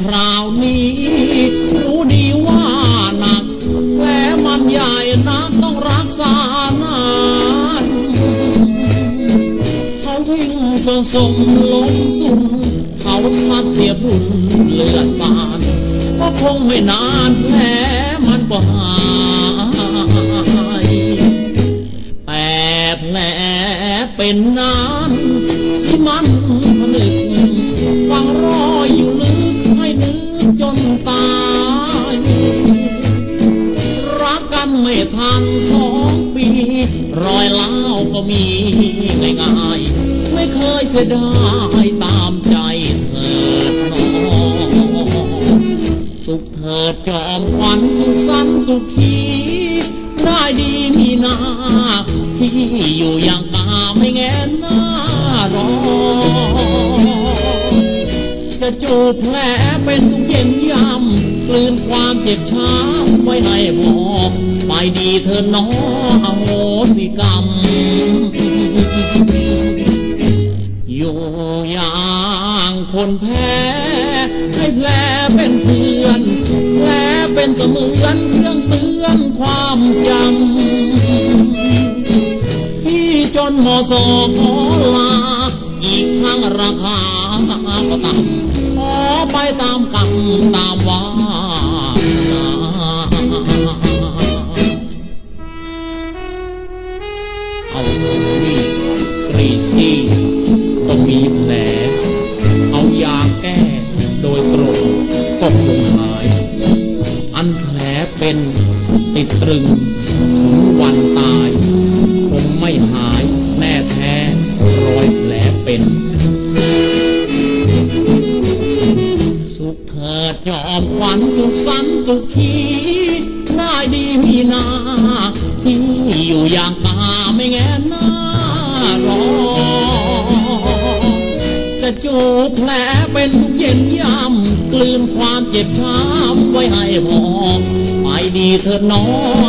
คราวนี้ รู้ดีว่านักแผลมันใหญ่นักต้องรักษานานเขาวิ่งจนสมลมสุ่มเขาสัดเสียบุญเลือดสานก็คงไม่นานแผลมันก็หายแต่แผลเป็นนานที่มัน ก็มีง่ายๆไม่เคยเสียดายตามใจเธอสุขเถิดจอมขวัญสุขสันสุขขีได้ดีมีนาที่อยู่อย่างกาไม่แงนหน้ารอจะจูบแผลเป็นทุกเย็นยำกลืนความเจ็บช้ำไว้ให้พอไปดีเธอน้ออโหสิกรรม ให้แผลเป็นเพื่อนแผลเป็นเสมือนเครื่องเตือนความจำที่จนมอสอขอลา อีกทั้งราคาก็ต่ำขอไปตามกรรมตามวานาเอามีดกรีดที่ ก็คงหาย อันแผลเป็นติดตรึงถึงวันตาย คงไม่หายแน่แท้รอยแผลเป็น สุขเถิดยอมขวัญสุขสันต์สุขขีได้ดีมีนาที่อยู่อย่างกาไม่แงนหน้ารอจะจูบแผลเป็นทุกเย็นยำกลืนความ จ็บช้ำไว้ให้พอไปดีเถิดน้อ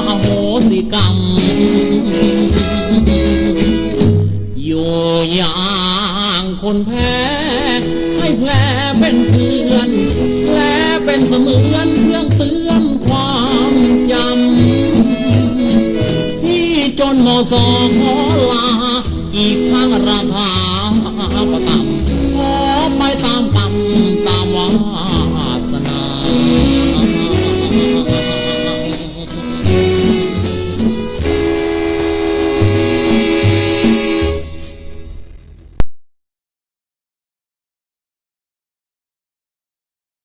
อโหสิกรรม อยู่อย่างคนแพ้ ให้แผลเป็นเพื่อนแผลเป็นเสมือนเครื่องเตือนความจำ ที่จนมอสอขอลา อีกทั้งราคาประไปตามกา